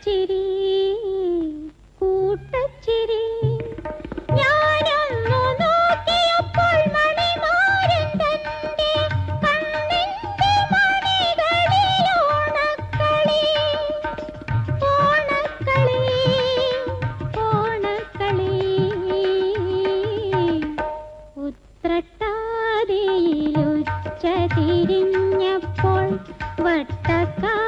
Onakkali. കൂട്ടച്ചിരി ഉത്രട്ടാതിയിലുച്ച തിരിഞ്ഞപ്പോൾ വട്ടക്കായലിൽ